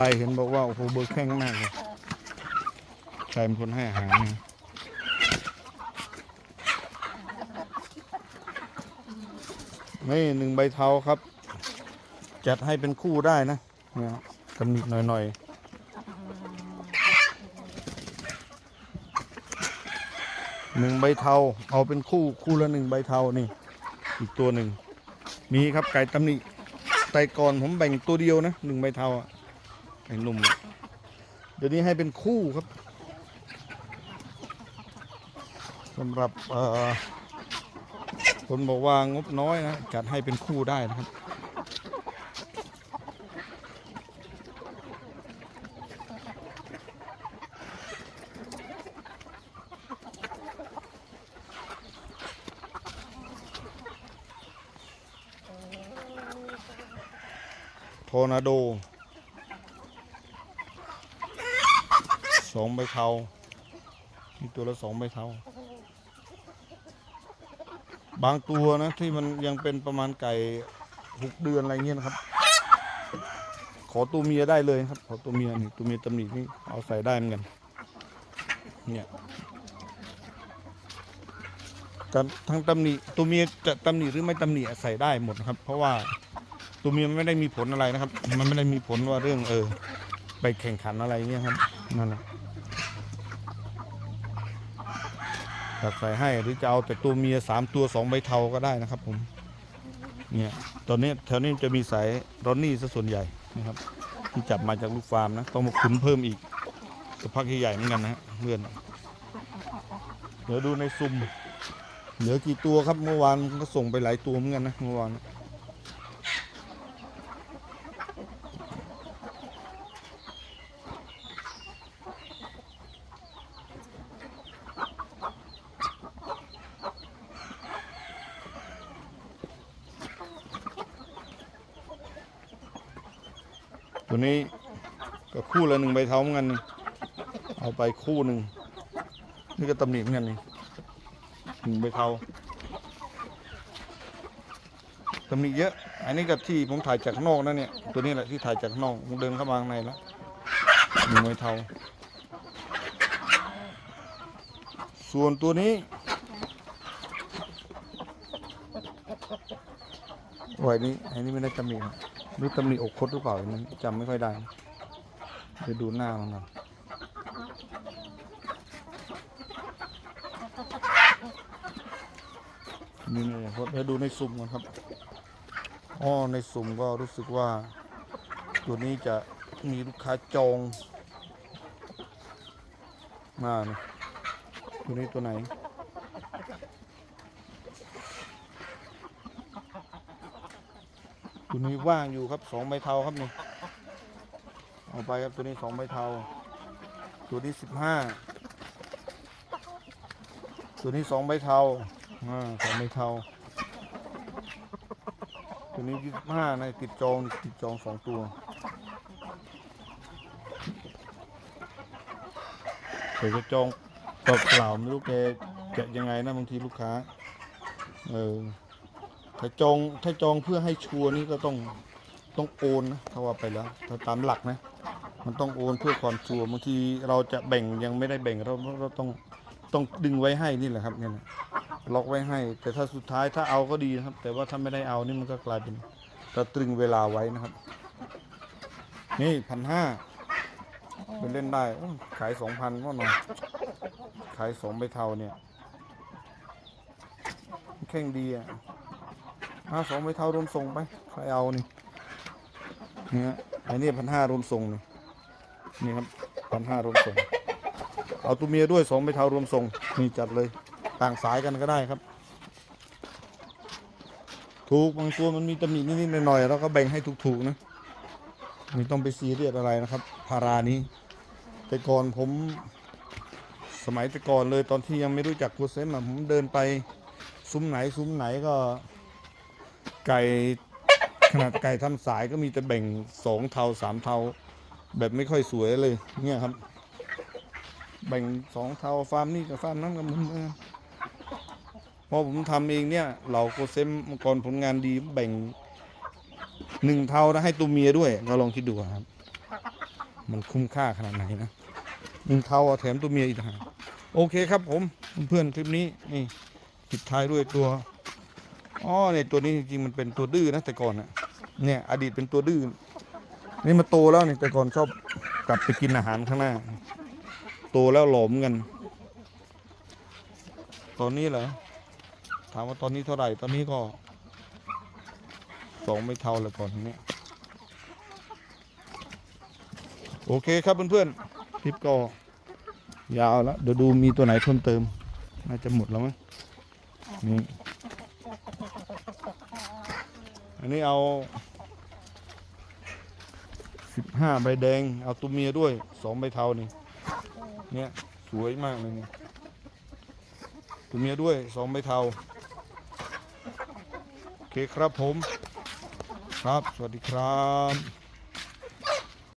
ไปเห็นบอกว่าโอ้โหเบอร์แข้งมากเลยใครเป็นคนให้อาหารเนี่ยนี่หนึ่งใบเทาครับ จัดให้เป็นคู่ได้นะเนี่ยตำหนิหน่อยๆหนึ่งใบเทาเอาเป็นคู่คู่ละหนึ่งใบเทานี่ อีกตัวหนึ่งมีครับไก่ตำหนิไตก่อนผมแบ่งตัวเดียวนะหนึ่งใบเทาอะ ไก่หนุ่มเดี๋ยวนี้ให้เป็นคู่ครับสำหรับคนบอกว่างบน้อยนะจัดให้เป็นคู่ได้นะครับโทอร์นาโด สองใบเทามีตัวละสองใบเทาบางตัวนะที่มันยังเป็นประมาณไก่หกเดือนอะไรเงี้ยนะครับ ขอตัวเมียได้เลยครับ ขอตัวเมียนี่ตัวเมียตำหนินี่เอาใส่ได้เหมือนกัน เนี่ยทั้งตำหนิตัวเมียจะตำหนิหรือไม่ตำหนิใส่ได้หมดครับ เพราะว่าตัวเมียมันไม่ได้มีผลอะไรนะครับ มันไม่ได้มีผลว่าเรื่องเออ ไปแข่งขันอะไรเงี้ยครับนั่นแหละ จะใส่ให้หรือจะเอาแต่ตัวเมียสามตัวสองใบเทาก็ได้นะครับผมเนี่ยตอนนี้แถวนี้จะมีสายรอนนี่ซะส่วนใหญ่นะครับที่จับมาจากลูกฟาร์มนะต้องมาขุนเพิ่มอีกสักพักใหญ่เหมือนกันนะฮะเพื่อนเดี๋ยวดูในซุ่มเหลือกี่ตัวครับเมื่อวานก็ส่งไปหลายตัวเหมือนกันนะเมื่อวาน ตัวนี้ก็คู่ละหนึ่งใบเท้าเหมือนกันนี่เอาไปคู่หนึ่งนี่ก็ตำหนิเหมือนกันนี่หนึ่งใบเท้าตำหนิเยอะ อันนี้กับที่ผมถ่ายจากข้างนอกนะเนี่ย ตัวนี้แหละที่ถ่ายจากข้างนอกผมเดินเข้ามาข้างในแล้วหนึ่งใบเท้าส่วนตัวนี้โอ้ยนี่อันนี้ไม่ได้ตำหนิ รือตำหนิอกคดหรือเปล่าอันนี้จำไม่ค่อยได้นะไปดูหน้ามันก่อนนี่นี่คดให้ดูในซุ่มก่อนครับอ๋อในซุ่มก็รู้สึกว่า ตัวนี้จะมีลูกค้าจองมานะตัวนี้ตัวไหน ตัวนี้ว่างอยู่ครับสองใบเทาครับนี่เอาไปครับตัวนี้สองใบเทา ตัวนี้สิบห้าตัวนี้สองใบเทาอ่าสองใบเทา ตัวนี้ยี่สิบห้านะติดจองติดจองสองตัวเดี๋ยวจะจองเปล่าๆไม่รู้แกจะยังไงนะบางทีลูกค้า เออ ถ้าจองถ้าจองเพื่อให้ชัวร์นี่ก็ต้องต้องโอนนะถ้าว่าไปแล้วถ้าตามหลักนะ มันต้องโอนเพื่อความชัวร์บางทีเราจะแบ่งยังไม่ได้แบ่งเราเราต้องต้องดึงไว้ให้นี่แหละครับเนี่ยนะล็อกไว้ให้ แต่ถ้าสุดท้ายถ้าเอาก็ดีนะครับ แต่ว่าถ้าไม่ได้เอานี่มันก็กลายเป็นเราตรึงเวลาไว้นะครับ นี่พันห้าเป็นเล่นได้ขายสองพันก็หน่อยขายสองใบเทาเนี่ยแข่งดีอะ ห้าสองใบเท่ารวมส่งไปใครเอานี่เนี่ยไอ้นี่พันห้ารวมส่งนี่นี่ครับพันห้ารวมส่ง เอาตัวเมียด้วยสองใบเท่ารวมส่งนี่จัดเลยต่างสายกันก็ได้ครับ ถูกบางตัวมันมีตำหนินิดๆหน่อยๆแล้วก็แบ่งให้ถูกๆนะไม่ต้องไปซีเรียสอะไรนะครับพารานี้ แต่ก่อนผมสมัยแต่ก่อนเลยตอนที่ยังไม่รู้จักกูเซมผมเดินไปซุ้มไหนซุ้มไหนก็ ไก่ขนาดไก่ทำสายก็มีแต่แบ่งสองเทาสามเทา แบบไม่ค่อยสวยเลย เนี่ยครับ แบ่งสองเทาฟาร์มนี่กับฟาร์มนั้นกับมันเมือพอผมทำเองเนี่ยเหล่าโกเซมมังกรผลงานดีแบ่งหนึ่งเทาแล้วให้ตัวเมียด้วย ก็ลองคิดดูครับ มันคุ้มค่าขนาดไหนนะหนึ่งเทาแถมตัวเมียอีกต่างหาโอเคครับผมเพื่อนคลิปนี้นี่ปิดท้ายด้วยตัว อ๋อเนี่ยตัวนี้จริงๆมันเป็นตัวดื้อนะแต่ก่อนอะเนี่ย อดีตเป็นตัวดื้อนี่มาโตแล้วเนี่ยแต่ก่อนชอบกลับไปกินอาหารข้างหน้า โตแล้วหลอมกัน ตอนนี้เหรอถามว่าตอนนี้เท่าไหร่ ตอนนี้ก็สองไม่เท่าแล้วก่อนเนี้ยโอเคครับเพื่อนๆคลิปก็ยาวแล้วเดี๋ยวดูมีตัวไหนเพิ่มเติม น่าจะหมดแล้วมั้งนี่ อันนี้เอาสิบห้าใบแดง เอาตัวเมียด้วยสองใบเทานี่เนี่ยสวยมากเลยนี่ตัวเมียด้วยสองใบเทาโอเคครับผม ครับสวัสดีครับ